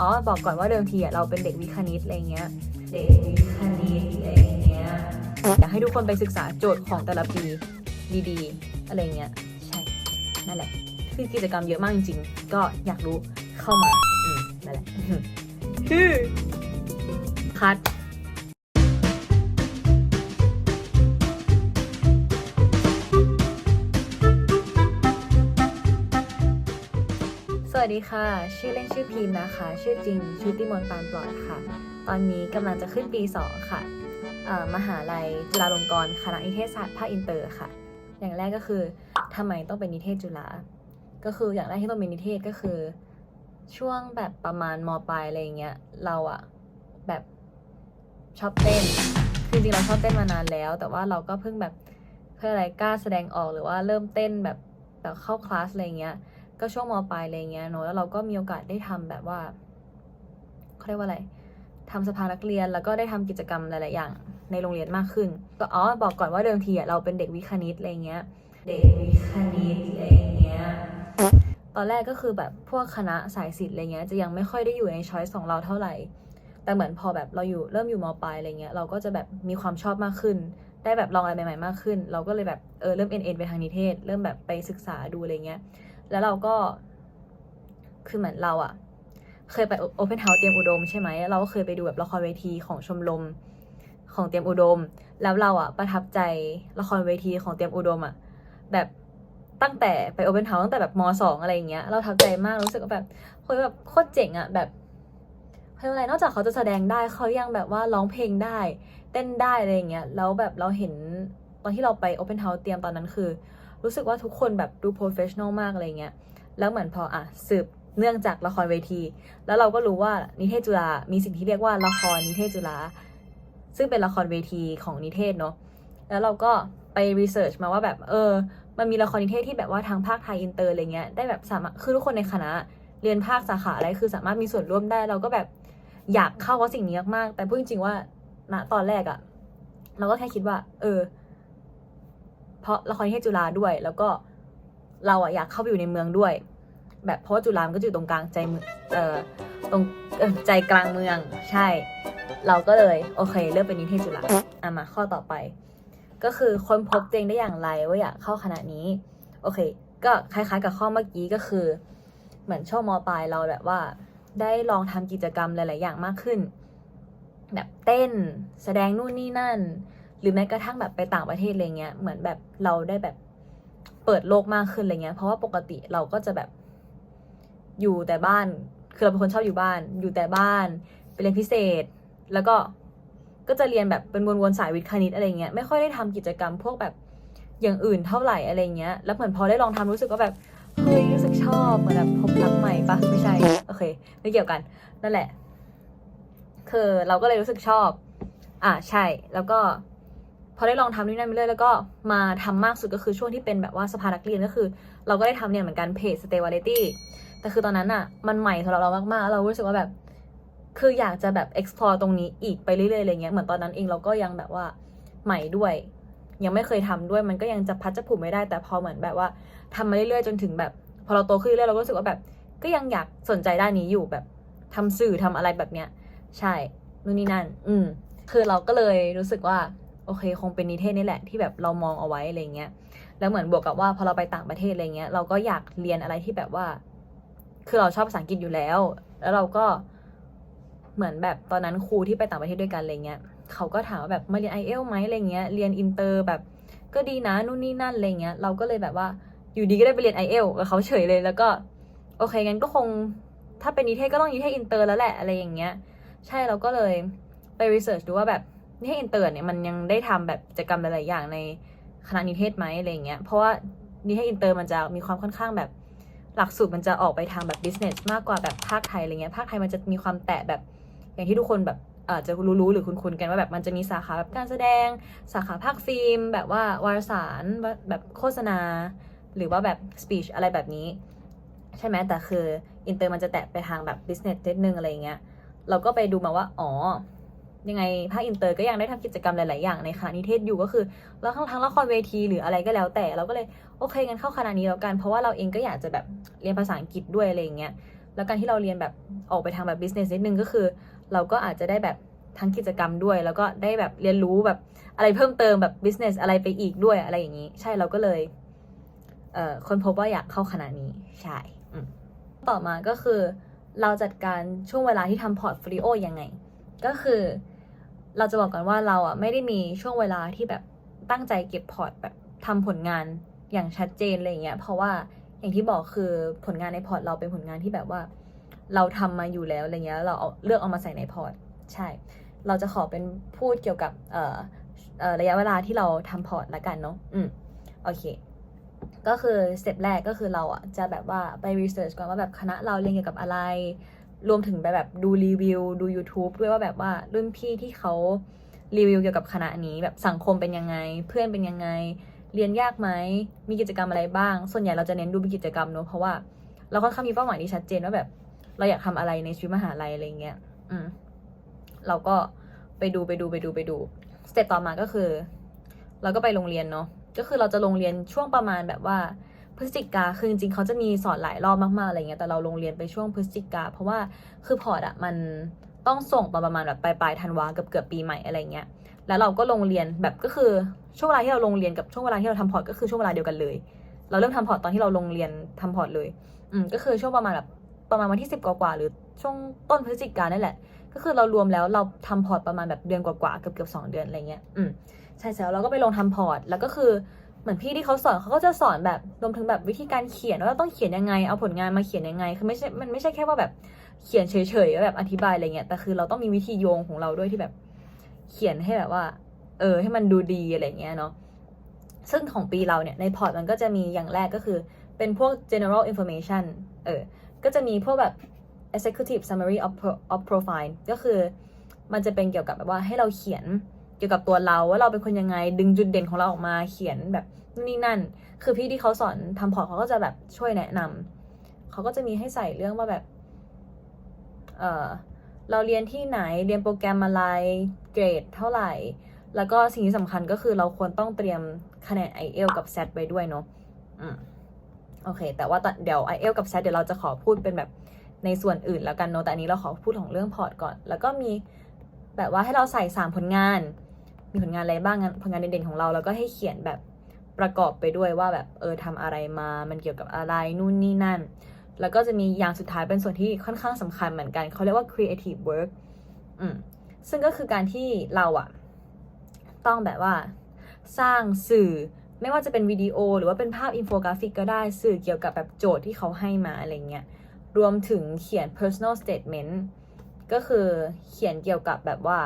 อ๋อบอกก่อนว่าเดิมทีอะเราเป็นเด็กวิคณิตอะไรเงี้ย เด็กวิคณิตอะไรเงี้ย อยากให้ทุกคนไปศึกษาโจทย์ของแต่ละปีดีๆ อะไรเงี้ย ใช่ นั่นแหละ คือกิจกรรมเยอะมากจริงๆ ก็อยากรู้เข้ามา อืม นั่นแหละ คือคัด ดีค่ะ ชื่อเล่นชื่อพิมนะคะ ชื่อจริงชุติมนต์ปานปลอดค่ะ ตอนนี้กำลังจะขึ้นปี 2 ค่ะมหาลัยจุฬาลงกรณ์คณะนิเทศศาสตร์ภาคอินเตอร์ค่ะ อย่างแรกก็คือทำไมต้องเป็นนิเทศจุฬาก็คืออย่างแรกที่ต้องเป็นนิเทศก็คือ ช่วงแบบประมาณมปลายอะไรเงี้ยเราอะแบบชอบเต้นคือจริงเราชอบเต้นมานานแล้ว แต่ว่าเราก็เพิ่งแบบเพื่ออะไรกล้าแสดงออกหรือว่าเริ่มเต้นแบบแบบเข้าคลาสอะไรเงี้ย ก็ช่วงมปลายอะไรเงี้ยเนอะแล้วเราก็มีโอกาสได้ทำแบบว่าเขาเรียกว่าอะไรทำสภานักเรียนแล้วก็ได้ทำกิจกรรมหลาย ๆ อย่างในโรงเรียนมากขึ้น ก็อ๋อบอกก่อนว่าเดิมทีอะเราเป็นเด็กวิคณิตอะไรเงี้ย เด็กวิคณิตอะไรเงี้ยตอนแรกก็คือแบบพวกคณะสายศิลป์อะไรเงี้ยจะยังไม่ค่อยได้อยู่ในช้อยส์ของเราเท่าไหร่ แต่เหมือนพอแบบเราอยู่เริ่มอยู่มปลายอะไรเงี้ยเราก็จะแบบมีความชอบมากขึ้น ได้แบบลองอะไรใหม่ ๆ มากขึ้น เราก็เลยแบบเออเริ่มเอ็นเอ็นไปทางนิเทศ เริ่มแบบไปศึกษาดูอะไรเงี้ย แล้วเราก็ คือเหมือนเราอะเคยไปโอเพนเฮาส์เตรียมอุดมใช่ไหม เราก็เคยไปดูแบบละครเวทีของชมรมของเตรียมอุดม แล้วเราอะประทับใจละครเวทีของเตรียมอุดมอะแบบตั้งแต่ไปโอเพนเฮาส์ตั้งแต่แบบมสองอะไรอย่างเงี้ย เราประทับใจมากรู้สึกว่าแบบเฮ้ยแบบโคตรเจ๋งอะแบบเฮ้ยอะไรนอกจากเขาจะแสดงได้เขายังแบบว่าร้องเพลงได้ เต้นได้อะไรอย่างเงี้ยแล้วแบบเราเห็นตอนที่เราไปโอเพนเฮาส์เตรียมตอนนั้นคือ รู้สึกว่าทุกคนแบบดูโปรเฟชชั่นอลมากอะไรเงี้ยแล้วเหมือนพออะสืบเนื่องจากละครเวที แล้วเราก็รู้ว่านิเทศจุฬามีสิ่งที่เรียกว่าละครนิเทศจุฬาซึ่งเป็นละครเวทีของนิเทศเนาะแล้วเราก็ไปรีเสิร์ชมาว่าแบบเออ มันมีละครนิเทศที่แบบว่าทางภาคไทยอินเตอร์อะไรเงี้ยได้แบบสามารถคือทุกคนในคณะเรียนภาคสาขาอะไรคือสามารถมีส่วนร่วมได้ เราก็แบบอยากเข้ากับสิ่งนี้มากๆแต่พูดจริงๆว่าณตอนแรกอะเราก็แค่คิดว่า เออ เพราะละครนิเทศจุฬาด้วย แล้วก็เราอะอยากเข้าไปอยู่ในเมืองด้วย แบบเพราะว่าจุฬามันก็อยู่ตรงกลางใจเมืองเอ่อตรงใจกลางเมืองใช่ เราก็เลยโอเคเลือกเป็นนิเทศจุฬาอะมาข้อต่อไป ก็คือค้นพบตัวเองได้อย่างไรว่าอยากเข้าคณะนี้ โอเค ก็คล้ายๆกับข้อเมื่อกี้ก็คือ เหมือนช่วงมปลายเราแบบว่า ได้ลองทำกิจกรรมหลาย ๆ อย่างมากขึ้น แบบเต้น แสดงนู่นนี่นั่น รือแม้กระทั่งแบบไปต่างประเทศอะไรเงี้ยเหมือนแบบเราได้แบบเปิดโลกมากขึ้นอะไรเงี้ย เพราะว่าปกติเราก็จะแบบอยู่แต่บ้าน คือเราเป็นคนชอบอยู่บ้าน อยู่แต่บ้าน ไปเรียนพิเศษ แล้วก็ก็จะเรียนแบบเป็นวนๆสายวิทย์คณิตอะไรเงี้ย ไม่ค่อยได้ทำกิจกรรมพวกแบบอย่างอื่นเท่าไหร่อะไรเงี้ย แล้วเหมือนพอได้ลองทำรู้สึกว่าแบบเฮ้ยรู้สึกชอบเหมือนแบบพบรักใหม่ปะไม่ใช่ โอเค ไม่เกี่ยวกัน นั่นแหละ คือเราก็เลยรู้สึกชอบ อ่าใช่ แล้วก็ พอได้ลองทำนี่นั่นไปเรื่อยแล้วก็มาทำมากสุดก็คือช่วงที่เป็นแบบว่าสภานักเรียนก็คือ เราก็ได้ทำเนี่ยเหมือนกันเพจ Stay Variety แต่คือตอนนั้นอะมันใหม่สำหรับเรามากๆ เรารู้สึกว่าแบบคืออยากจะแบบ explore ตรงนี้อีกไปเรื่อยๆอะไรเงี้ยเหมือนตอนนั้นเองเราก็ยังแบบว่าใหม่ด้วย ยังไม่เคยทำด้วยมันก็ยังจะพัดจะผูกไม่ได้ แต่พอเหมือนแบบว่าทำมาเรื่อยๆจนถึงแบบ พอเราโตขึ้นเรื่อยๆเราก็รู้สึกว่าแบบ ก็ยังอยากสนใจด้านนี้อยู่แบบทำสื่อทำอะไรแบบเนี้ย ใช่นู่นนี่นั่น อืมคือเราก็เลยรู้สึกว่า โอเค คงเป็นนิเทศนี่แหละที่แบบเรามองเอาไว้อะไรเงี้ยแล้วเหมือนบวกกับว่าพอเราไปต่างประเทศอะไรเงี้ยเราก็อยากเรียนอะไรที่แบบว่า คือเราชอบภาษาอังกฤษอยู่แล้ว แล้วเราก็เหมือนแบบตอนนั้นครูที่ไปต่างประเทศด้วยกันอะไรเงี้ยเขาก็ถามว่าแบบมาเรียนไอเอลไหมอะไรเงี้ยเรียนอินเตอร์แบบก็ดีนะนู่นนี่นั่นอะไรเงี้ยเราก็เลยแบบว่าอยู่ดีก็ได้ไปเรียนไอเอลกับเขาเฉยเลยแล้วก็ โอเคงั้นก็คงถ้าเป็นนิเทศก็ต้องนิเทศอินเตอร์แล้วแหละอะไรอย่างเงี้ย ใช่เราก็เลยไปรีเสิร์ชดูว่าแบบ นิเทศอินเตอร์เนี่ยมันยังได้ทำแบบกิจกรรมหลาย ๆ อย่างในคณะนิเทศไหมอะไรเงี้ย เพราะว่านิเทศอินเตอร์มันจะมีความค่อนข้างแบบหลักสูตรมันจะออกไปทางแบบ business มากกว่าแบบภาคไทยอะไรเงี้ย ภาคไทยมันจะมีความแตะแบบอย่างที่ทุกคนแบบอาจจะรู้ๆหรือคุ้นๆกันว่าแบบมันจะมีสาขาแบบการแสดง สาขาภาคฟิล์ม แบบว่าวารสารแบบโฆษณา หรือว่าแบบ speech อะไรแบบนี้ ใช่ไหมแต่คืออินเตอร์มันจะแตะไปทางแบบ business นิดนึงอะไรเงี้ยเราก็ไปดูมาว่า อ๋อ ยังไงภาคอินเตอร์ก็ยังได้ทำกิจกรรมหลาย ๆ อย่างในคณะนิเทศอยู่ก็คือแล้วทั้งทั้งละครเวทีหรืออะไรก็แล้วแต่เราก็เลยโอเคงั้นเข้าคณะนี้แล้วกัน เพราะว่าเราเองก็อยากจะแบบเรียนภาษาอังกฤษด้วยอะไรอย่างเงี้ยแล้วการที่เราเรียนแบบออกไปทางแบบ business นิดนึงก็คือ เราก็อาจจะได้แบบทั้งกิจกรรมด้วย แล้วก็ได้แบบเรียนรู้แบบอะไรเพิ่มเติมแบบ business อะไรไปอีกด้วยอะไรอย่างนี้ ใช่เราก็เลยเอ่อคนพบว่าอยากเข้าคณะนี้ใช่ต่อมาก็คือเราจัดการช่วงเวลาที่ทำพอร์ตโฟลิโอยังไง ก็คือ เราจะบอกก่อนว่าเราอะไม่ได้มีช่วงเวลาที่แบบตั้งใจเก็บพอร์ตแบบทำผลงานอย่างชัดเจนอะไรอย่างเงี้ย เพราะว่าอย่างที่บอกคือผลงานในพอร์ตเราเป็นผลงานที่แบบว่า เราทำมาอยู่แล้วอะไรเงี้ยเราเอาเลือกเอามาใส่ในพอร์ตใช่ เราจะขอเป็นพูดเกี่ยวกับเอ่อเอ่อระยะเวลาที่เราทำพอร์ตละกันเนาะอืมโอเค ก็คือสเต็ปแรกก็คือเราอะจะแบบว่าไปรีเสิร์ชก่อนว่าแบบคณะเราเรียนเกี่ยวกับอะไร รวมถึงไปแบบดูรีวิว ดู YouTube ด้วยว่าแบบว่ารุ่นพี่ที่เขารีวิวเกี่ยวกับคณะนี้แบบสังคมเป็นยังไง เพื่อนเป็นยังไง เรียนยากไหมมีกิจกรรมอะไรบ้าง ส่วนใหญ่เราจะเน้นดูเป็นกิจกรรมเนอะเพราะว่าเราค่อนข้างมีเป้าหมายที่ชัดเจนว่าแบบ เราอยากทำอะไรในชีวิตมหาลัยอะไรเงี้ยอืมเราก็ไปดูไปดูไปดูไปดูสเต็ปต่อมาก็คือ เราก็ไปโรงเรียนเนาะก็คือเราจะลงเรียนช่วงประมาณแบบว่า พฤศจิกาคือจริงๆเขาจะมีสอนหลายรอบมากๆอะไรเงี้ยแต่เราลงเรียนไปช่วงพฤศจิกาเพราะว่าคือพอร์ตอะมันต้องส่งตอนประมาณแบบปลายปลายธันวาเกือบเกือบปีใหม่อะไรเงี้ยแล้วเราก็ลงเรียนแบบก็คือช่วงเวลาที่เราลงเรียนกับช่วงเวลาที่เราทำพอร์ตก็คือช่วงเวลาเดียวกันเลย เราเริ่มทำพอร์ตตอนที่เราลงเรียนทำพอร์ตเลย อืมก็คือช่วงประมาณแบบประมาณวันที่สิบกว่าๆหรือช่วงต้นพฤศจิกานั่นแหละ ก็คือเรารวมแล้วเราทำพอร์ตประมาณแบบเดือนกว่าๆเกือบเกือบสองเดือนอะไรเงี้ย อืมใช่แล้วเราก็ไปลงทำพอร์ตแล้วก็คือ เหมือนพี่ที่เขาสอนเขาก็จะสอนแบบรวมถึงแบบวิธีการเขียนว่าเราต้องเขียนยังไงเอาผลงานมาเขียนยังไงคือไม่ใช่มันไม่ใช่แค่ว่าแบบเขียนเฉยๆแล้วแบบอธิบายอะไรเงี้ยแต่คือเราต้องมีวิธีโยงของเราด้วยที่แบบเขียนให้แบบว่า เออ ให้มันดูดีอะไรเงี้ยเนาะซึ่งของปีเราเนี่ยในพอร์ตมันก็จะมีอย่างแรกก็คือเป็นพวก general information เออ ก็จะมีพวกแบบ executive summary of, pro, of profile ก็คือมันจะเป็นเกี่ยวกับแบบว่าให้เราเขียน กี่ยวกับตัวเราว่าเราเป็นคนยังไง ดึงจุดเด่นของเราออกมาเขียนแบบนู่นนี่นั่น คือพี่ที่เขาสอนทำพอร์ตเขาก็จะแบบช่วยแนะนำเขาก็จะมีให้ใส่เรื่องว่าแบบ เออเราเรียนที่ไหนเรียนโปรแกรมอะไรเกรดเท่าไหร่ แล้วก็สิ่งที่สำคัญก็คือเราควรต้องเตรียมคะแนน i อเอลกับ SAT ไว้ด้วยเนาะอืมโอเค แต่ว่าเดี๋ยว i อเอลกับ SAT เดี๋ยวเราจะขอพูดเป็นแบบในส่วนอื่นแล้วกันเนาะแต่อันนี้เราขอพูดของเรื่องพอร์ตก่อน แล้วก็มีแบบว่าให้เราใส่สามผลงาน มีผลงานอะไรบ้างงานผลงานเด่นๆของเรา แล้วก็ให้เขียนแบบประกอบไปด้วยว่าแบบเออทำอะไรมา มันเกี่ยวกับอะไรนู่นนี่นั่น แล้วก็จะมีอย่างสุดท้ายเป็นส่วนที่ค่อนข้างสำคัญเหมือนกัน เขาเรียกว่า creative work อืมซึ่งก็คือการที่เราอะต้องแบบว่าสร้างสื่อไม่ว่าจะเป็นวิดีโอ หรือว่าเป็นภาพอินโฟกราฟิกก็ได้สื่อเกี่ยวกับแบบโจทย์ที่เขาให้มาอะไรเงี้ยรวมถึงเขียน personal statement ก็คือเขียนเกี่ยวกับแบบว่า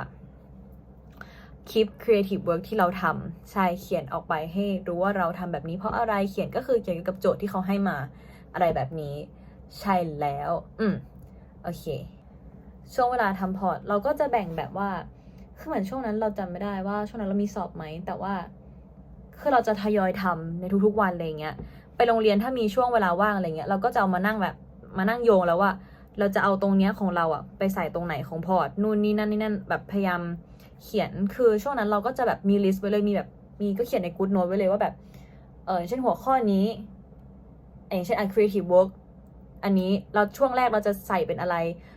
คลิป creative work ที่เราทำใช่เขียนออกไปให้รู้ว่าเราทำแบบนี้เพราะอะไรเขียนก็คือเกี่ยวกับโจทย์ที่เขาให้มาอะไรแบบนี้ ใช่แล้ว อืมโอเค ช่วงเวลาทำพอร์ตเราก็จะแบ่งแบบว่าคือเหมือนช่วงนั้นเราจำไม่ได้ว่าช่วงนั้นเรามีสอบไหมแต่ว่าคือเราจะทยอยทำในทุกๆวันอะไรเงี้ยไปโรงเรียนถ้ามีช่วงเวลาว่างอะไรเงี้ยเราก็จะเอามานั่งแบบมานั่งโยงแล้วว่า เราจะเอาตรงเนี้ยของเราอะไปใส่ตรงไหนของพอร์ตนู่นนี่นั่นนี่นั่นแบบพยายาม เขียนคือช่วงนั้นเราก็จะแบบมีลิสต์ไว้เลยมีแบบมีก็เขียนใน good note ไว้เลยว่าแบบเออเช่นหัวข้อนี้อย่างเช่น a creative work อันนี้เราช่วงแรกเราจะใส่เป็นอะไร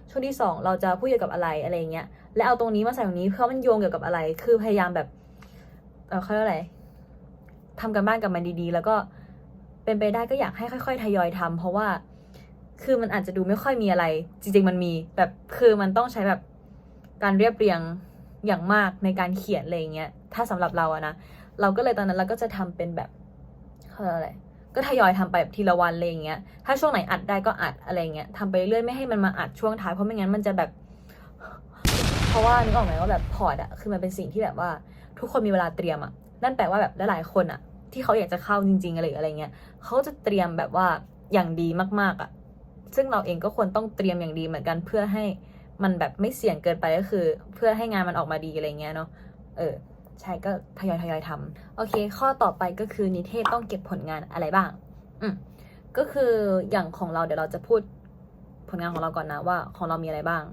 ช่วงที่สองเราจะพูดเกี่ยวกับอะไรอะไรเงี้ยและเอาตรงนี้มาใส่ตรงนี้เพื่อมันโยงเกี่ยวกับอะไร คือพยายามแบบเออเขาเรียกอะไรทำกันบ้านกับมันดีๆ แล้วก็เป็นไปได้ก็อยากให้ค่อย ๆ ทยอยทำเพราะว่า คือมันอาจจะดูไม่ค่อยมีอะไร จริง ๆ มันมีแบบคือมันต้องใช้แบบการเรียบเรียง อย่างมากในการเขียนอะไรเงี้ย ถ้าสำหรับเราอะนะ เราก็เลยตอนนั้นเราก็จะทำเป็นแบบเขาเรียกอะไร ก็ทยอยทำไปแบบทีละวันอะไรเงี้ย ถ้าช่วงไหนอัดได้ก็อัดอะไรเงี้ยทำไปเรื่อยไม่ให้มันมาอัดช่วงท้ายเพราะไม่งั้นมันจะแบบ เพราะว่านึกออกไหมว่าแบบพอร์ตอะคือมันเป็นสิ่งที่แบบว่า ทุกคนมีเวลาเตรียมอะนั่นแปลว่าแบบหลายๆคนอะที่เขาอยากจะเข้าจริงๆอะไรอะไรเงี้ยเขาจะเตรียมแบบว่าอย่างดีมากๆอะซึ่งเราเองก็ควรต้องเตรียมอย่างดีเหมือนกันเพื่อให้ มันแบบไม่เสี่ยงเกินไปก็คือ เพื่อให้งานมันออกมาดีอะไรเงี้ยเนาะเออใช่ก็ทยอยทยอยทำโอเค ข้อต่อไปก็คือนิเทศต้องเก็บผลงานอะไรบ้าง อืมก็คืออย่างของเราเดี๋ยวเราจะพูดผลงานของเราก่อนนะว่าของเรามีอะไรบ้าง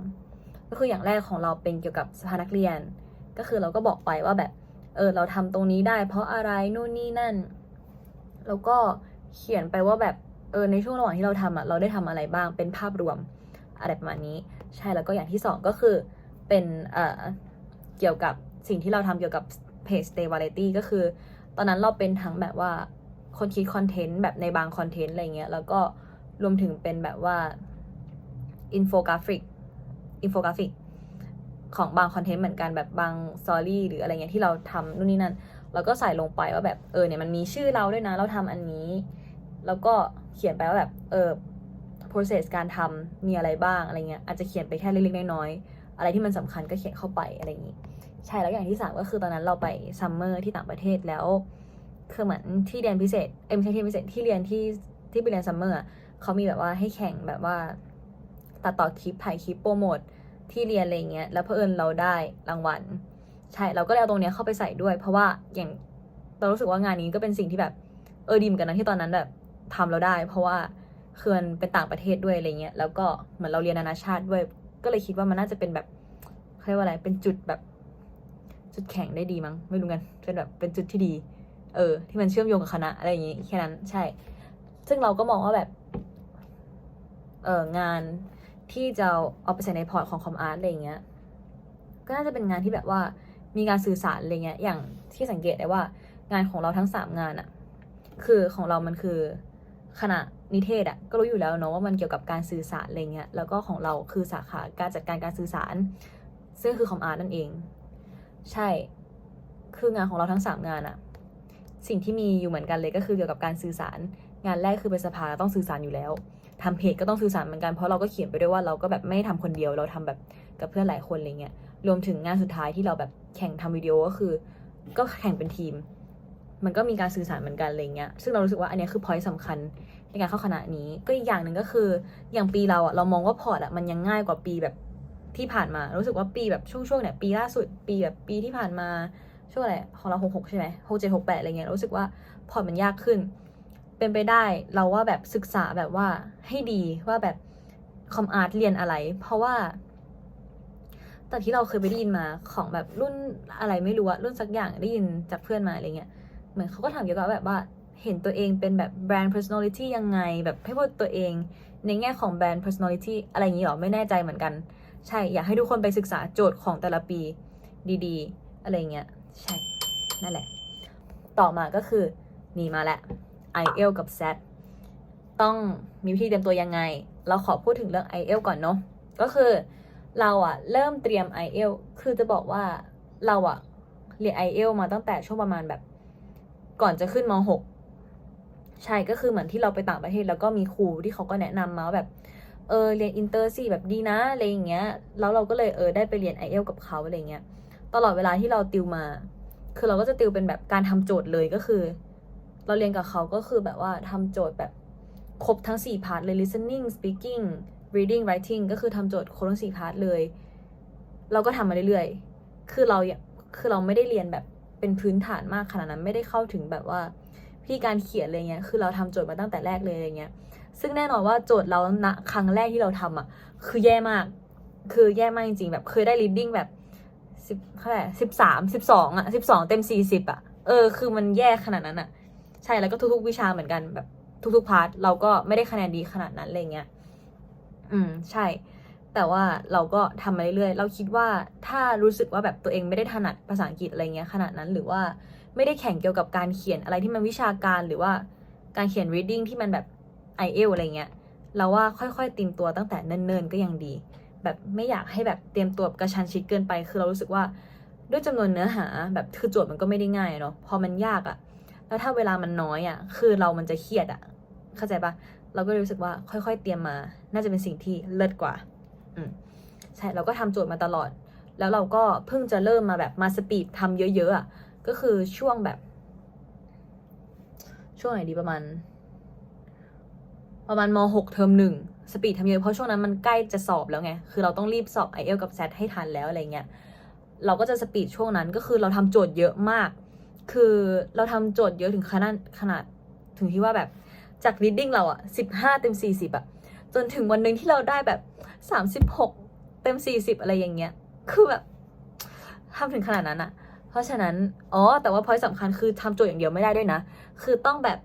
ก็คืออย่างแรกของเราเป็นเกี่ยวกับสภานักเรียน ก็คือเราก็บอกไปว่าแบบเออเราทำตรงนี้ได้ เพราะอะไรนู่นนี่นั่น แล้วก็เขียนไปว่าแบบเออในช่วงระหว่างที่เราทำอะเราได้ทำอะไรบ้างเป็นภาพรวมอะไรประมาณนี้ ใช่แล้วก็อย่างที่สองก็คือเป็นเอ่อเกี่ยวกับสิ่งที่เราทำเกี่ยวกับเพจ Stay Variety ก็คือ ตอนนั้นเราเป็นทั้งแบบว่าคนคิดคอนเทนต์แบบในบางคอนเทนต์อะไรเงี้ยแล้วก็รวมถึงเป็นแบบว่าอินโฟกราฟิกอินโฟกราฟิกของบางคอนเทนต์เหมือนกันแบบบางสตอรี่หรืออะไรเงี้ยที่เราทำนู่นนี่นั่นแล้วก็ใส่ลงไปว่าแบบเออเนี่ยมันมีชื่อเราด้วยนะ เราทำอันนี้ แล้วก็เขียนไปว่าแบบเออ process การทำมีอะไรบ้างอะไรเงี้ยอาจจะเขียนไปแค่เล็กๆน้อยๆอะไรที่มันสำคัญก็เขียนเข้าไปอะไรอย่างนี้ใช่แล้วอย่างที่สามก็คือตอนนั้นเราไปซัมเมอร์ที่ต่างประเทศแล้วคือเหมือนที่เรียนพิเศษเอ็มใช่ที่พิเศษที่เรียนที่ที่ไปเรียนซัมเมอร์เขามีแบบว่าให้แข่งแบบว่าตัดต่อคลิปถ่ายคลิปโปรโมทที่เรียนอะไรเงี้ยแล้วเพอเอิญเราได้รางวัลใช่เราก็เลยเอาตรงเนี้ยเข้าไปใส่ด้วย เพราะว่าอย่างเรารู้สึกว่างานนี้ก็เป็นสิ่งที่แบบเออดีเหมือนกันนะที่ตอนนั้นแบบทำเราได้ เพราะว่า คือมันเป็นต่างประเทศด้วยอะไรเงี้ยแล้วก็เหมือนเราเรียนนานาชาติด้วย ก็เลยคิดว่ามันน่าจะเป็นแบบเรียกว่าอะไรเป็นจุดแบบจุดแข็งได้ดีมั้งไม่รู้กันเป็นแบบเป็นจุดที่ดี เออ ที่มันเชื่อมโยงกับคณะอะไรอย่างงี้แค่นั้นใช่ ซึ่งเราก็มองว่าแบบเอองานที่จะเอาไปใส่ในพอร์ตของคอมอาร์ตอะไรเงี้ยก็น่าจะเป็นงานที่แบบว่ามีการสื่อสารอะไรเงี้ย อย่างที่สังเกตได้ว่า งานของเราทั้งสามงานอะคือของเรามันคือคณะ นิเทศอะก็รู้อยู่แล้วเนาะว่ามันเกี่ยวกับการสื่อสารอะไรเงี้ยแล้วก็ของเราคือสาขาการจัดการการสื่อสาร ซึ่งคือคอมอาร์ตนั่นเอง ใช่คืองานของเราทั้งสามงานอะสิ่งที่มีอยู่เหมือนกันเลยก็คือเกี่ยวกับการสื่อสาร งานแรกคือเป็นสภาต้องสื่อสารอยู่แล้วทำเพจก็ต้องสื่อสารเหมือนกันเพราะเราก็เขียนไปด้วยว่าเราก็แบบไม่ได้ทำคนเดียวเราทำแบบกับเพื่อนหลายคนอะไรเงี้ยรวมถึงงานสุดท้ายที่เราแบบแข่งทำวิดีโอก็คือ ก็แข่งเป็นทีม มันก็มีการสื่อสารเหมือนกันอะไรเงี้ยซึ่งเรารู้สึกว่าอันนี้คือพอยต์สำคัญ ในการเข้าคณะนี้ก็อีกอย่างหนึ่งก็คือ อย่างปีเราอะเรามองว่าพอร์ตอะมันยังง่ายกว่าปีแบบที่ผ่านมา รู้สึกว่าปีแบบช่วงๆเนี่ยปีล่าสุดปีแบบปีที่ผ่านมาช่วงอะไรของเราหกหกใช่ไหมหกเจ็ดหกแปดอะไรเงี้ยรู้สึกว่าพอร์ตมันยากขึ้น เป็นไปได้เราว่าแบบศึกษาแบบว่าให้ดีว่าแบบคอมอาร์ตเรียนอะไร เพราะว่าแต่ที่เราเคยไปได้ยินมาของแบบรุ่นอะไรไม่รู้อะรุ่นสักอย่างได้ยินจากเพื่อนมาอะไรเงี้ยเหมือนเขาก็ถามเกี่ยวกับแบบว่า เห็นตัวเองเป็นแบบแบรนด์ personality ยังไง แบบให้พูดตัวเอง ในแง่ของแบรนด์ personality อะไรอย่างนี้หรอ ไม่แน่ใจเหมือนกัน ใช่ อยากให้ทุกคนไปศึกษาโจทย์ของแต่ละปีดีๆ อะไรเงี้ย ใช่ นั่นแหละ ต่อมาก็คือ นี่มาแล้ว i อ l กับ Z ต้องมีวิธีเตรียมตัวยังไง เราขอพูดถึงเรื่อง i อ l ก่อนเนาะ ก็คือเราอะเริ่มเตรียม i อ l คือจะบอกว่าเราอะเรียน i อ l มาตั้งแต่ช่วงประมาณแบบ ก่อนจะขึ้นม .6 ใช่ก็คือเหมือนที่เราไปต่างประเทศแล้วก็มีครูที่เขาก็แนะนำมาว่าแบบเออเรียนอินเตอร์สิแบบดีนะอะไรอย่างเงี้ยแล้วเราก็เลยเออได้ไปเรียน i อ l กับเขาอะไรเงี้ยตลอดเวลาที่เราติวมา คือเราก็จะติวเป็นแบบการทำโจทย์เลยก็คือ เราเรียนกับเขาก็คือแบบว่าทำโจทย์แบบครบทั้ง 4 พาร์ทเลย listening speaking reading writing ก็คือทำโจทย์ครบทั้ง4พาร์ทเลย เราก็ทำมาเรื่อยๆ คือเราคือเราไม่ได้เรียนแบบเป็นพื้นฐานมากขนาดนั้นไม่ได้เข้าถึงแบบว่า วิธีการเขียนอะไรเงี้ยคือเราทำโจทย์มาตั้งแต่แรกเลยอะไรเงี้ยซึ่งแน่นอนว่าโจทย์เราณครั้งแรกที่เราทำอะคือแย่มาก คือแย่มากจริงๆแบบเคยได้ reading แบบสิบเท่าไหร่สิบสามสิบสองอะสิบสองเต็มสี่สิบอะเออคือมันแย่ขนาดนั้นอะ ใช่แล้วก็ทุกๆวิชาเหมือนกันแบบทุกๆพาร์ทเราก็ไม่ได้คะแนนดีขนาดนั้นอะไรเงี้ยอืมใช่ แต่ว่าเราก็ทำมาเรื่อยๆเราคิดว่าถ้ารู้สึกว่าแบบตัวเองไม่ได้ถนัดภาษาอังกฤษอะไรเงี้ยขนาดนั้นหรือว่า ไม่ได้แข่งเกี่ยวกับการเขียนอะไรที่มันวิชาการหรือว่าการเขียน reading ที่มันแบบ i อ l อะไรเงี้ยเราว่าค่อยๆเตรียมตัวตั้งแต่เนิ่นๆก็ยังดี แบบไม่อยากให้แบบเตรียมตัวกระชันชิดเกินไป คือเรารู้สึกว่าด้วยจำนวนเนื้อหาแบบคือโจทย์มันก็ไม่ได้ง่ายเนาะพอมันยากอะแล้วถ้าเวลามันน้อยอะคือเรามันจะเครียดอะเข้าใจปะเราก็รู้สึกว่าค่อยๆ เตรียมมา น่าจะเป็นสิ่งที่เลิศกว่าอืมใช่เราก็ทำโจทย์มาตลอด แล้วเราก็เพิ่งจะเริ่มมาแบบมาสปีดทำเยอะๆอะ ก็คือช่วงแบบ ช่วงไหนดีประมาณ ประมาณมหกเทอมหนึ่งสปีดทำเยอะเพราะช่วงนั้นมันใกล้จะสอบแล้วไง คือเราต้องรีบสอบ i อ l กับ z ให้ทันแล้วอะไรเงี้ย เราก็จะสปีดช่วงนั้นก็คือเราทำโจทย์เยอะมาก คือเราทำโจทย์เยอะถึงขนาดขนาดถึงที่ว่าแบบจาก reading เราอะสิบห้าเต็มสี่สิบอะจนถึงวันหนึ่งที่เราได้แบบสามสิบหกเต็มสี่สิบอะไรอย่างเงี้ย คือแบบทำถึงขนาดนั้นอะ เพราะฉะนั้น อ๋อ แต่ว่าพอยสำคัญคือทำโจทย์อย่างเดียวไม่ได้ด้วยนะ คือต้องแบบ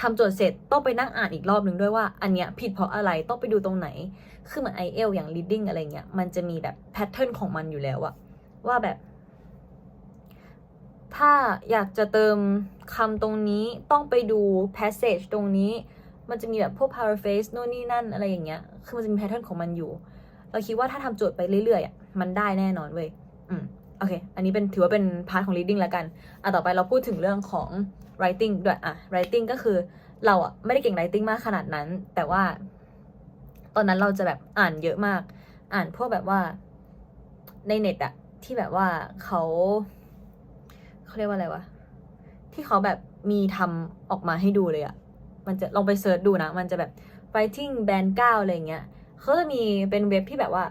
ทำโจทย์เสร็จต้องไปนั่งอ่านอีกรอบหนึ่งด้วยว่าอันเนี้ยผิดเพราะอะไรต้องไปดูตรงไหน คือเหมือน i อเอลอย่าง reading อะไรเงี้ย มันจะมีแบบแพทเทิร์นของมันอยู่แล้วอะว่าแบบ ถ้าอยากจะเติมคำตรงนี้ต้องไปดู passage ตรงนี้ มันจะมีแบบพวก paraphrase โน่นนี่นั่นอะไรอย่างเงี้ย คือมันจะมีแพทเทิร์นของมันอยู่ เราคิดว่าถ้าทำโจทย์ไปเรื่อยๆอะมันได้แน่นอนเว้ย อืม โอเค อันนี้เป็นถือว่าเป็นพาร์ทของ reading แล้วกัน อะ ต่อไปเราพูดถึงเรื่องของ writing ด้วย อะ writing ก็คือเราอะไม่ได้เก่ง writing มากขนาดนั้น แต่ว่า ตอนนั้นเราจะแบบอ่านเยอะมาก อ่านพวกแบบว่าในเน็ตอะที่แบบว่าเขาเขาเรียกว่าอะไรวะ ที่เขาแบบมีทำออกมาให้ดูเลยอะมันจะลองไปเซิร์ชดูนะ มันจะแบบ writing band 9อะไรเงี้ยเขาจะมีเป็นเว็บที่แบบว่า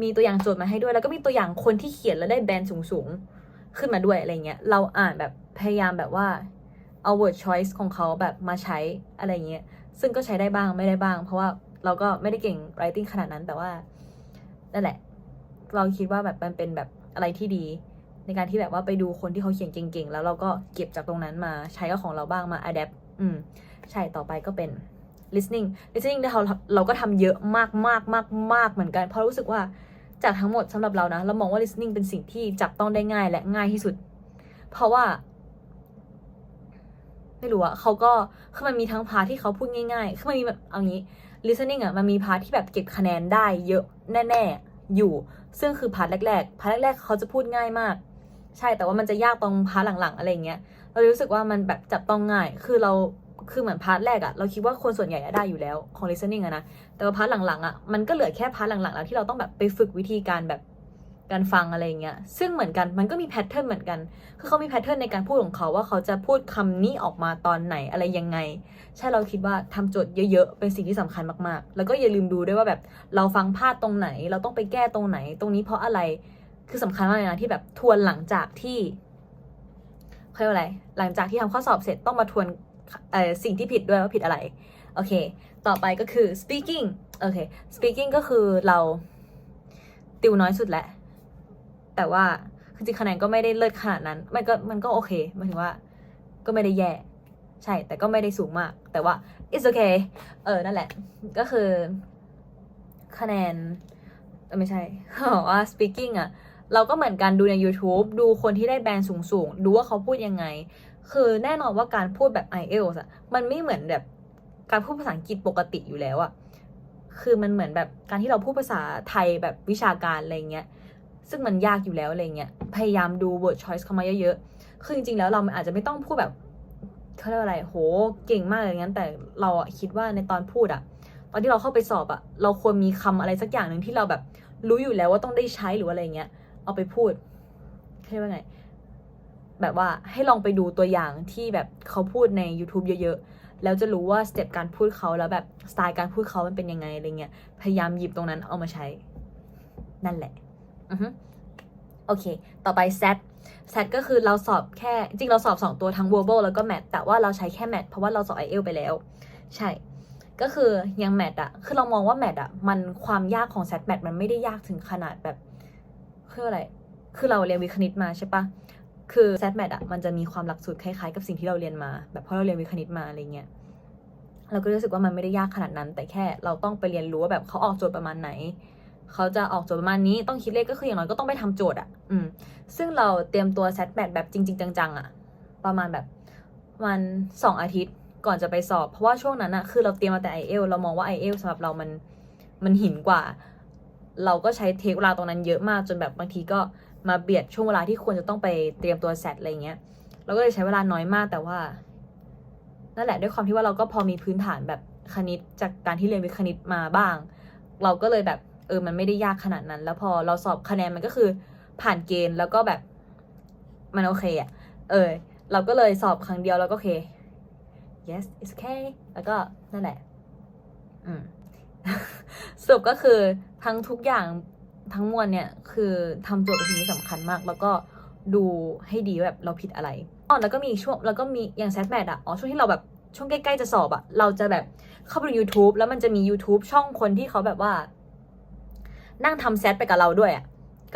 มีตัวอย่างโจทย์มาให้ด้วย แล้วก็มีตัวอย่างคนที่เขียนแล้วได้แบรนด์สูงๆ ขึ้นมาด้วยอะไรเงี้ย เราอ่านแบบพยายามแบบว่าเอา word choice ของเขาแบบมาใช้อะไรเงี้ย ซึ่งก็ใช้ได้บ้างไม่ได้บ้าง เพราะว่าเราก็ไม่ได้เก่ง writing ขนาดนั้นแต่ว่านั่นแหละ เราคิดว่าแบบมันเป็นแบบอะไรที่ดี ในการที่แบบว่าไปดูคนที่เขาเขียนเก่งๆ แล้วเราก็เก็บจากตรงนั้นมาใช้กับของเราบ้างมา adapt อืม ใช่ต่อไปก็เป็น listening listening เนี่ยเราเราก็ทำเยอะมากมากมากมากเหมือนกันเพราะรู้สึกว่าจากทั้งหมดสำหรับเรานะ เรามองว่า listening เป็นสิ่งที่จับต้องได้ง่ายและง่ายที่สุด เพราะว่า ไม่รู้อะเขาก็คือมันมีทั้งพาที่เขาพูดง่ายๆคือมันมีแบบเอางี้ listening อะมันมีพาทที่แบบเก็บคะแนนได้เยอะแน่ๆอยู่ ซึ่งคือพาร์ทแรกๆพาร์ทแรกๆเขาจะพูดง่ายมาก ใช่แต่ว่ามันจะยากตรงพาร์ทหลังๆ อะไรเงี้ยเรารู้สึกว่ามันแบบจับต้องง่าย คือเรา คือเหมือนพาร์ทแรกอะเราคิดว่าคนส่วนใหญ่อะได้อยู่แล้วของ listening อะนะ แต่ว่าพาร์ทหลังๆอะมันก็เหลือแค่พาร์ทหลังๆแล้วที่เราต้องแบบไปฝึกวิธีการแบบการฟังอะไรเงี้ย ซึ่งเหมือนกันมันก็มีแพทเทิร์นเหมือนกัน คือเขามีแพทเทิร์นในการพูดของเขาว่าเขาจะพูดคำนี้ออกมาตอนไหนอะไรยังไง ใช่เราคิดว่าทำโจทย์เยอะๆ เป็นสิ่งที่สำคัญมากๆ แล้วก็อย่าลืมดูด้วยว่าแบบเราฟังพลาดตรงไหน เราต้องไปแก้ตรงไหน ตรงนี้เพราะอะไร คือสำคัญมากเลยนะที่แบบทวนหลังจากที่เขาเรียกว่าอะไร หลังจากที่ทำข้อสอบเสร็จต้องมาทวน สิ่งที่ผิดด้วยว่าผิดอะไร โอเค ต่อไปก็คือ speaking โอเค speaking ก็คือเราติวน้อยสุดแหละ แต่ว่าคือจริงคะแนนก็ไม่ได้เลิศขนาดนั้น มันก็มันก็โอเคหมายถึงว่าก็ไม่ได้แย่ ใช่ แต่ก็ไม่ได้สูงมาก แต่ว่า it's okay เออ นั่นแหละ ก็คือ คะแนนไม่ใช่บอกว่า speaking อะเราก็เหมือนกันดูใน YouTube ดูคนที่ได้แบรนด์สูงๆ ดูว่าเขาพูดยังไง คือแน่นอนว่าการพูดแบบ IELTS อะมันไม่เหมือนแบบการพูดภาษาอังกฤษปกติอยู่แล้วอะคือมันเหมือนแบบการที่เราพูดภาษาไทยแบบวิชาการอะไรเงี้ย ซึ่งมันยากอยู่แล้วอะไรเงี้ย พยายามดู word choice เข้ามาเยอะๆ คือจริงๆ แล้วเราอาจจะไม่ต้องพูดแบบเขาเรียกว่าอะไร โห เก่งมากเลยงั้น แต่เราคิดว่าในตอนพูดอะตอนที่เราเข้าไปสอบอะเราควรมีคำอะไรสักอย่างหนึ่งที่เราแบบรู้อยู่แล้วว่าต้องได้ใช้หรือว่าอะไรเงี้ย เอาไปพูดเรียกว่าไง แบบว่าให้ลองไปดูตัวอย่างที่แบบเขาพูดใน YouTube เยอะๆ แล้วจะรู้ว่าสเต็ปการพูดเขาแล้วแบบสไตล์การพูดเขามันเป็นยังไงอะไรเงี้ย พยายามหยิบตรงนั้นเอามาใช้ นั่นแหละ อือฮึโอเค ต่อไป SAT SAT ก็คือเราสอบแค่ จริงเราสอบ 2 ตัวทั้ง verbal แล้วก็ math แต่ว่าเราใช้แค่ math เพราะว่าเราสอบ IELTS ไปแล้ว ใช่ ก็คือยัง math อะคือเรามองว่า math อะมันความยากของ SAT math มันไม่ได้ยากถึงขนาดแบบคืออะไร คือเราเรียนวิคณิตมาใช่ปะ คือ SAT math อะมันจะมีความหลักสูตรคล้ายๆกับสิ่งที่เราเรียนมา แบบเพราะเราเรียนวิคณิตมาอะไรเงี้ยเราก็รู้สึกว่ามันไม่ได้ยากขนาดนั้น แต่แค่เราต้องไปเรียนรู้ว่าแบบเขาออกโจทย์ประมาณไหน เขาจะออกโจทย์ประมาณนี้ต้องคิดเลขก็คืออย่างน้อยก็ต้องไปทำโจทย์อะอืม ซึ่งเราเตรียมตัว SAT m a t แบบจริง ๆ จังๆอะประมาณแบบประมันสองอาทิตย์ก่อนจะไปสอบ เพราะว่าช่วงนั้นอะคือเราเตรียมมาแต่ i อเอลเรามองว่า i อเอลสำหรับเรามันมันหินกว่า เราก็ใช้เทคเวลาตรงนั้นเยอะมากจนแบบบางทีก็ มาเบียดช่วงเวลาที่ควรจะต้องไปเตรียมตัวแซดอะไรเงี้ยเราก็เลยใช้เวลาน้อยมากแต่ว่า นั่นแหละด้วยความที่ว่าเราก็พอมีพื้นฐานแบบคณิตจากการที่เรียนวิคณิตมาบ้าง เราก็เลยแบบเออมันไม่ได้ยากขนาดนั้น แล้วพอเราสอบคะแนนมันก็คือผ่านเกณฑ์แล้วก็แบบมันโอเคอะเออ เราก็เลยสอบครั้งเดียวแล้วก็โอเค yes it's okay แล้วก็นั่นแหละ อืมสรุปก็คือทั้งทุกอย่าง ทั้งมวลเนี่ยคือทำโจทย์เป็นสิ่งที่สำคัญมาก แล้วก็ดูให้ดีแบบเราผิดอะไรอ๋อแล้วก็มีช่วงแล้วก็มีอย่างแซดแมทอะอ๋อช่วงที่เราแบบช่วงใกล้ๆจะสอบอะเราจะแบบเข้าไปดู YouTube แล้วมันจะมี YouTube ช่องคนที่เขาแบบว่า นั่งทำแซดไปกับเราด้วยอะ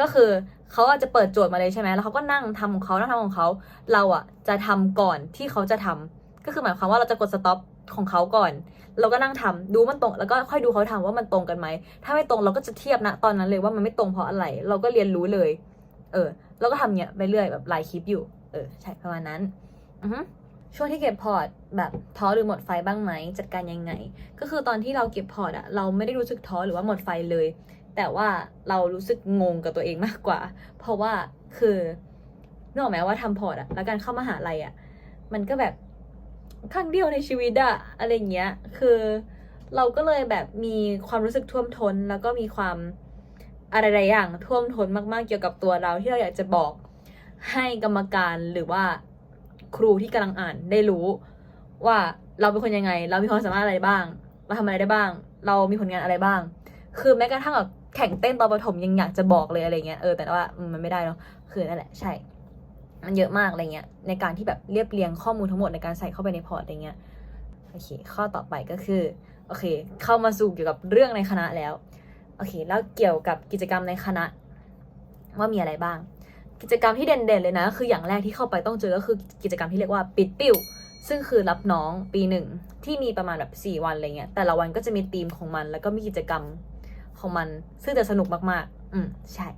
ก็คือเขาอาจจะเปิดโจทย์มาเลยใช่ไหมแล้วเขาก็นั่งทำของเขานั่งทำของเขาเราอะจะทำก่อนที่เขาจะทำก็คือหมายความว่าเราจะกดสต็อปของเขาก่อน เราก็นั่งทำดูมันตรง แล้วก็ค่อยดูเขาทำว่ามันตรงกันไหม ถ้าไม่ตรงเราก็จะเทียบนะตอนนั้นเลยว่ามันไม่ตรงเพราะอะไร เราก็เรียนรู้เลย เออ เราก็ทำเนี้ยไปเรื่อยแบบหลายคลิปอยู่ เออ ใช่ประมาณนั้น อือฮึช่วงที่เก็บพอร์ตแบบท้อหรือหมดไฟบ้างไหมจัดการยังไง ก็คือตอนที่เราเก็บพอร์ตอะเราไม่ได้รู้สึกท้อหรือว่าหมดไฟเลย แต่ว่าเรารู้สึกงงกับตัวเองมากกว่า เพราะว่าคือนึกออกไหมว่าทำพอร์ตอะแล้วการเข้ามาหาลัยอะมันก็แบบ ครั้งเดียวในชีวิตอะอะไรเงี้ย คือเราก็เลยแบบมีความรู้สึกท่วมท้น แล้วก็มีความอะไรหลายอย่างท่วมท้นมากๆ เกี่ยวกับตัวเราที่เราอยากจะบอกให้กรรมการหรือว่าครูที่กำลังอ่านได้รู้ว่าเราเป็นคนยังไง เรามีความสามารถอะไรบ้าง เราทำอะไรได้บ้าง เรามีผลงานอะไรบ้าง คือแม้กระทั่งแบบแข่งเต้นตอนประถมยังอยากจะบอกเลยอะไรเงี้ยเออแต่ว่ามมันไม่ได้เนาะคือนั่นแหละใช่ มันเยอะมากอะไรเงี้ยในการที่แบบเรียบเรียงข้อมูลทั้งหมดในการใส่เข้าไปในพอร์ตอะไรเงี้ยโอเค ข้อต่อไปก็คือโอเค เข้ามาสู่เกี่ยวกับเรื่องในคณะแล้วโอเค แล้วเกี่ยวกับกิจกรรมในคณะ ว่ามีอะไรบ้าง กิจกรรมที่เด่นๆเลยนะ คืออย่างแรกที่เข้าไปต้องเจอก็คือกิจกรรมที่เรียกว่าปิดปิ้วซึ่งคือรับน้องปีหนึ่งที่มีประมาณแบบ4วันอะไรเงี้ยแต่ละวันก็จะมีธีมของมัน แล้วก็มีกิจกรรมของมัน ซึ่งจะสนุกมากๆ อืมใช่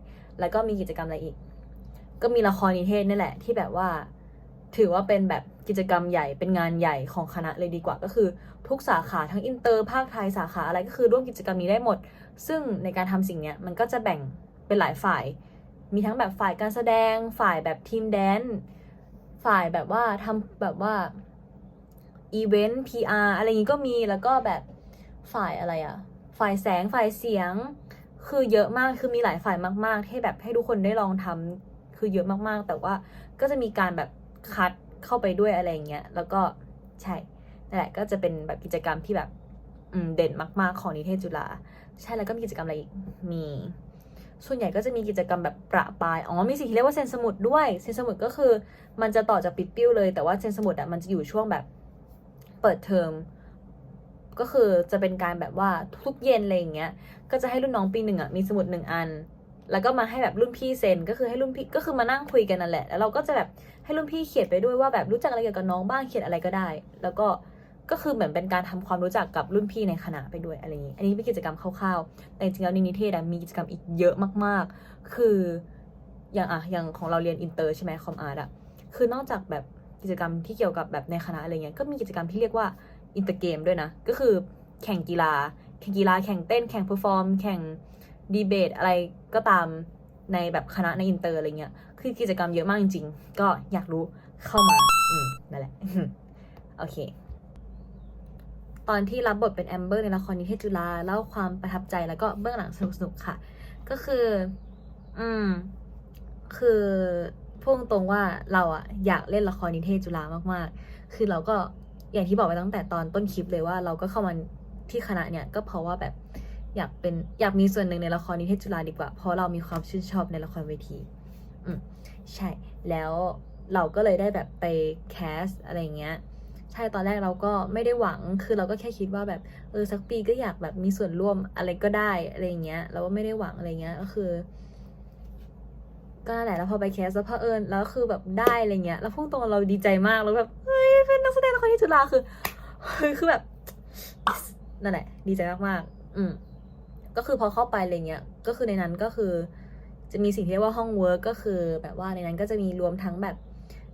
แล้วก็มีกิจกรรมอะไรอีก ก็มีละครนิเทศนี่แหละ ที่แบบว่า ถือว่าเป็นแบบกิจกรรมใหญ่เป็นงานใหญ่ของคณะเลยดีกว่าก็คือ ทุกสาขาทั้งอินเตอร์ภาคไทยสาขาอะไรก็คือร่วมกิจกรรมนี้ได้หมด ซึ่งในการทำสิ่งเนี้ยมันก็จะแบ่งเป็นหลายฝ่าย มีทั้งแบบฝ่ายการแสดง ฝ่ายแบบทีมแดนฝ่ายแบบว่าทำแบบว่าอีเวนต์ PR อะไรอย่างงี้ก็มีแล้วก็แบบฝ่ายอะไรอะฝ่ายแสงฝ่ายเสียง คือเยอะมากคือมีหลายฝ่ายมากๆที่แบบให้ทุกคนได้ลองทำ คือเยอะมากๆ แต่ว่าก็จะมีการแบบคัดเข้าไปด้วยอะไรอย่างเงี้ย แล้วก็ใช่นั่นแหละก็จะเป็นแบบกิจกรรมที่แบบเด่นมาก ๆ ของนิเทศจุฬาใช่แล้วก็มีกิจกรรมอะไรอีกมี ส่วนใหญ่ก็จะมีกิจกรรมแบบประปายอ๋อมีสิ่งที่เรียกว่าเซนสมุดด้วยเซนสมุดก็คือมันจะต่อจากปิดปิ้วเลยแต่ว่าเซนสมุดอะมันจะอยู่ช่วงแบบเปิดเทอมก็คือจะเป็นการแบบว่าทุกเย็นอะไรอย่างเงี้ย ก็จะให้รุ่นน้องปีหนึ่งอะมีสมุดหนึ่งอัน แล้วก็มาให้แบบรุ่นพี่เซ็นก็คือให้รุ่นพี่ก็คือมานั่งคุยกันนั่นแหละ แล้วเราก็จะแบบให้รุ่นพี่เขียนไปด้วยว่าแบบรู้จักอะไรเกี่ยวกับน้องบ้างเขียนอะไรก็ได้ แล้วก็ก็คือเหมือนเป็นการทำความรู้จักกับรุ่นพี่ในคณะไปด้วยอะไรอย่างนี้ อันนี้เป็นกิจกรรมคร่าวๆ แต่จริงๆแล้วในนิเทศมีกิจกรรมอีกเยอะมากๆ คืออย่างอะอย่างของเราเรียนอินเตอร์ใช่ไหมคอมอาร์ตอะคือนอกจากแบบกิจกรรมที่เกี่ยวกับแบบในคณะอะไรเงี้ย ก็มีกิจกรรมที่เรียกว่าอินเตอร์เกมด้วยนะ ก็คือแข่งกีฬา แข่งกีฬา แข่งเต้น แข่งเพอร์ฟอร์ม แข่งดีเบตอะไร ก็ตามในแบบคณะในอินเตอร์อะไรเงี้ย คือกิจกรรมเยอะมากจริง ๆ ก็อยากรู้เข้ามา อืม นั่นแหละ โอเค ตอนที่รับบทเป็นแอมเบอร์ในละครนิเทศจุฬาเล่าความประทับใจแล้วก็เบื้องหลังสนุกๆค่ะ ก็คือ อืม คือพูดตรงๆว่าเราอะอยากเล่นละครนิเทศจุฬามากๆ คือเราก็อย่างที่บอกไปตั้งแต่ตอนต้นคลิปเลยว่าเราก็เข้ามาที่คณะเนี่ยก็เพราะว่าแบบ อยากเป็นอยากมีส่วนหนึ่งในละครนิเทศจุฬาดีกว่า เพราะเรามีความชื่นชอบในละครเวที อืมใช่ แล้วเราก็เลยได้แบบไปแคสอะไรเงี้ย ใช่ตอนแรกเราก็ไม่ได้หวัง คือเราก็แค่คิดว่าแบบเออสักปีก็อยากแบบมีส่วนร่วมอะไรก็ได้อะไรเงี้ย เราก็ไม่ได้หวังอะไรเงี้ยก็คือ ก็นั่นแหละแล้วพอไปแคสแล้วพอเอิญแล้วคือแบบได้อะไรเงี้ย แล้วพุ่งตรงเราดีใจมากแล้วแบบเฮ้ยเป็นนักแสดงละครที่จุฬาคือเฮ้ยคือแบบนั่นแหละ ดีใจมากๆอืม ก็คือพอเข้าไปอะไรเงี้ย ก็คือในนั้นก็คือ จะมีสิ่งที่เรียกว่าห้องเวิร์กก็คือ แบบว่าในนั้นก็จะมีรวมทั้งแบบ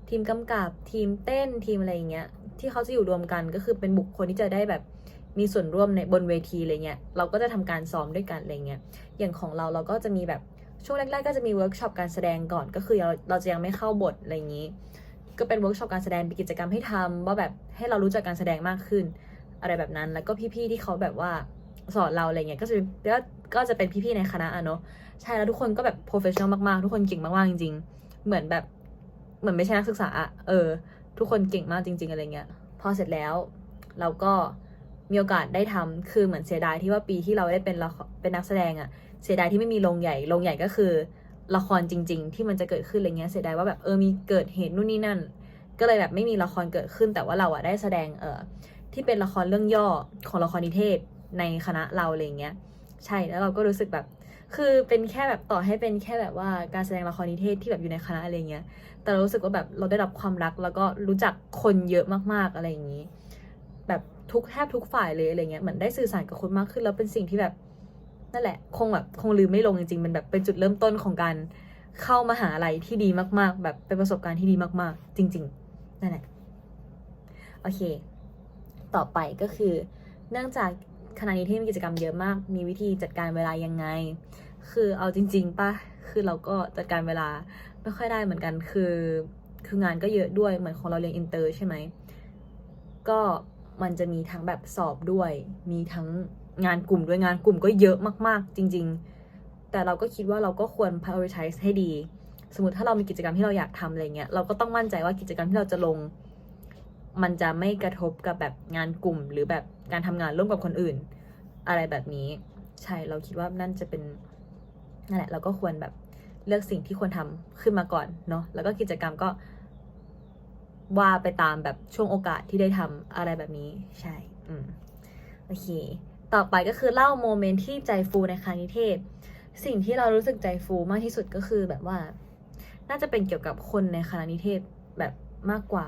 ทีมกำกับทีมเต้นทีมอะไรเงี้ย ที่เขาจะอยู่รวมกันก็คือเป็นบุคคลที่จะได้แบบมีส่วนร่วมในบนเวทีอะไรเงี้ย เราก็จะทำการซ้อมด้วยกันอะไรเงี้ย อย่างของเราเราก็จะมีแบบช่วงแรก ๆ ก็จะมีเวิร์กช็อปการแสดงก่อน ก็คือเราเราจะยังไม่เข้าบทอะไรอย่างนี้ ก็เป็นเวิร์กช็อปการแสดงเป็นกิจกรรมให้ทำว่าแบบให้เรารู้จักการแสดงมากขึ้น อะไรแบบนั้น แล้วก็พี่ๆที่เขาแบบว่า สอนเราอะไรเงี้ยก็จะก็ก็จะเป็นพี่ๆในคณะอะเนาะใช่แล้วทุกคนก็แบบโปรเฟชชั่นอลมากๆ ทุกคนเก่งมากๆจริง ๆ เหมือนแบบเหมือนไม่ใช่นักศึกษาอะเออ ทุกคนเก่งมากจริง ๆอะไรเงี้ยพอเสร็จแล้วเราก็มีโอกาสได้ทำคือเหมือนเสียดายที่ว่าปีที่เราได้เป็นละครเป็นนักแสดงอะเสียดายที่ไม่มีโรงใหญ่โรงใหญ่ก็คือละครจริง ๆ ที่มันจะเกิดขึ้นอะไรเงี้ยเสียดายว่าแบบเออมีเกิดเหตุนู่นนี่นั่น ก็เลยแบบไม่มีละครเกิดขึ้นแต่ว่าเราอะได้แสดงเออที่เป็นละครเรื่องย่อของละครนิเทศ ในคณะเราอะไรเงี้ยใช่แล้วเราก็รู้สึกแบบ คือเป็นแค่แบบต่อให้เป็นแค่แบบว่าการแสดงละครนิเทศที่แบบอยู่ในคณะอะไรเงี้ยแต่เรารู้สึกว่าแบบเราได้รับความรักแล้วก็รู้จักคนเยอะมากๆอะไรอย่างนี้ แบบทุกแทบทุกฝ่ายเลยอะไรเงี้ยเหมือนได้สื่อสารกับคนมากขึ้นแล้วเป็นสิ่งที่แบบนั่นแหละ คงแบบคงลืมไม่ลงจริงๆมันแบบเป็นจุดเริ่มต้นของการเข้ามาหาอะไรที่ดีมาก ๆ แบบเป็นประสบการณ์ที่ดีมากๆ จริง ๆ นั่นแหละ โอเค ต่อไปก็คือ เนื่องจาก คณะนิเทศมีกิจกรรมเยอะมาก มีวิธีจัดการเวลายังไง คือเอาจริง ๆป่ะคือเราก็จัดการเวลาไม่ค่อยได้เหมือนกันคือ คืองานก็เยอะด้วยเหมือนของเราเรียนอินเตอร์ใช่ไหมก็มันจะมีทั้งแบบสอบด้วย มีทั้งงานกลุ่มด้วยงานกลุ่มก็เยอะมากๆ จริง ๆ แต่เราก็คิดว่าเราก็ควร prioritize ให้ดี สมมติถ้าเรามีกิจกรรมที่เราอยากทำอะไรเงี้ย เราก็ต้องมั่นใจว่ากิจกรรมที่เราจะลง มันจะไม่กระทบกับแบบงานกลุ่มหรือแบบ การทำงานร่วมกับคนอื่น อะไรแบบนี้ ใช่เราคิดว่านั่นจะเป็นนั่นแหละ เราก็ควรแบบเลือกสิ่งที่ควรทำขึ้นมาก่อนเนาะแล้วก็กิจกรรมก็ว่าไปตามแบบช่วงโอกาสที่ได้ทำอะไรแบบนี้ ใช่ อืมโอเค ต่อไปก็คือเล่าโมเมนต์ที่ใจฟูในคณะนิเทศ สิ่งที่เรารู้สึกใจฟูมากที่สุดก็คือแบบว่า น่าจะเป็นเกี่ยวกับคนในคณะนิเทศแบบมากกว่า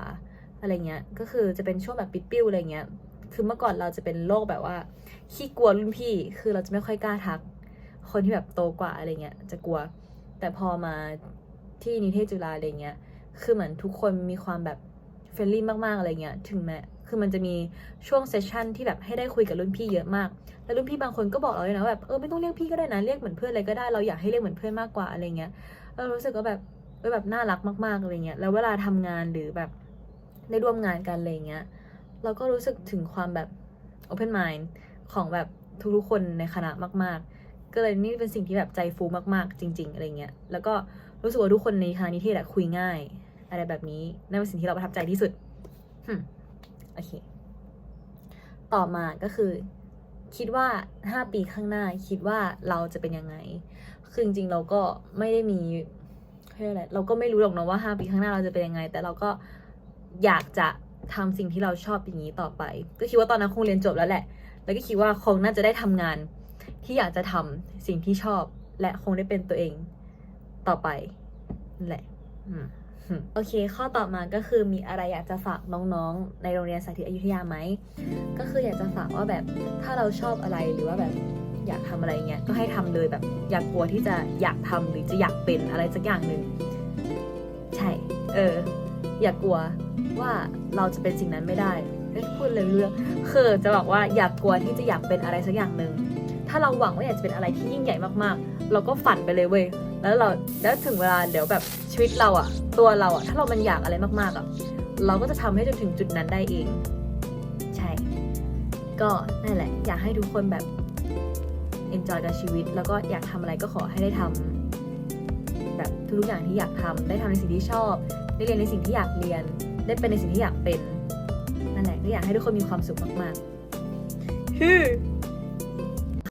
อะไรเงี้ย ก็คือจะเป็นช่วงแบบปิดปิ้วอะไรเงี้ย คือเมื่อก่อนเราจะเป็นโรคแบบว่าขี้กลัวรุ่นพี่ คือเราจะไม่ค่อยกล้าทัก คนที่แบบโตกว่าอะไรเงี้ยจะกลัว แต่พอมาที่นิเทศจุฬาอะไรเงี้ย คือเหมือนทุกคนมีความแบบเฟรนลี่มากๆอะไรเงี้ย ถึงแม้คือมันจะมีช่วงเซสชันที่แบบให้ได้คุยกับรุ่นพี่เยอะมาก แล้วรุ่นพี่บางคนก็บอกเราเลยนะว่าแบบเออไม่ต้องเรียกพี่ก็ได้นะเรียกเหมือนเพื่อนอะไรก็ได้เราอยากให้เรียกเหมือนเพื่อนมากกว่าอะไรเงี้ยเรารู้สึกว่าแบบเออแบบน่ารักมากๆอะไรเงี้ยแล้วเวลาทำงานหรือแบบได้ร่วมงานกันอะไรเงี้ย เราก็รู้สึกถึงความแบบ open mind ของแบบทุกๆคนในคณะมาก ๆ ก็เลยนี่เป็นสิ่งที่แบบใจฟูมากๆ จริง ๆ อะไรเงี้ย แล้วก็รู้สึกว่าทุกคนในคณะนิเทศอะคุยง่าย อะไรแบบนี้นั่นเป็นสิ่งที่เราประทับใจที่สุดโอเค ต่อมาก็คือ คิดว่า 5 ปีข้างหน้าคิดว่าเราจะเป็นยังไง คือจริงๆเราก็ไม่ได้มีเรียกอะไรเราก็ไม่รู้หรอกนอะว่า 5 ปีข้างหน้าเราจะเป็นยังไง แต่เราก็อยากจะ ทำสิ่งที่เราชอบอย่างนี้ต่อไป ก็คิดว่าตอนนั้นคงเรียนจบแล้วแหละ แล้วก็คิดว่าคงน่าจะได้ทำงาน ที่อยากจะทำสิ่งที่ชอบ และคงได้เป็นตัวเองต่อไปนั่นแหละโอเค ข้อต่อมาก็คือมีอะไรอยากจะฝากน้องๆ ในโรงเรียนสาธิตอยุธยาไหม ก็คืออยากจะฝากว่าแบบถ้าเราชอบอะไรหรือว่าแบบอยากทำอะไรเงี้ย ก็ให้ทำเลยแบบอย่ากกลัวที่จะอยากทำหรือจะอยากเป็นอะไรสักอย่างหนึ่ง ใช่ เออ อย่ากกลัวว่าเราจะเป็นสิ่งนั้นไม่ได้เอ้ยพูดเลยเรื่องคือจะบอกว่าอย่ากกลัวที่จะอยากเป็นอะไรสักอย่างหนึ่งถ้าเราหวังว่าอยากจะเป็นอะไรที่ยิ่งใหญ่มากๆ เราก็ฝันไปเลยเว้ยแล้วเราแล้วถึงเวลาเดี๋ยวแบบชีวิตเราอะตัวเราอะถ้าเรามันอยากอะไรมากๆอะเราก็จะทำให้จนถึงจุดนั้นได้เอง ใช่ ก็นั่นแหละ อยากให้ทุกคนแบบ enjoy กับชีวิต แล้วก็อยากทำอะไรก็ขอให้ได้ทำ แบบทุกอย่างที่อยากทำได้ทำในสิ่งที่ชอบ ได้เรียนในสิ่งที่อยากเรียน ได้เป็นในสิ่งที่อยากเป็น นั่นแหละก็อยากให้ทุกคนมีความสุขมากๆฮึ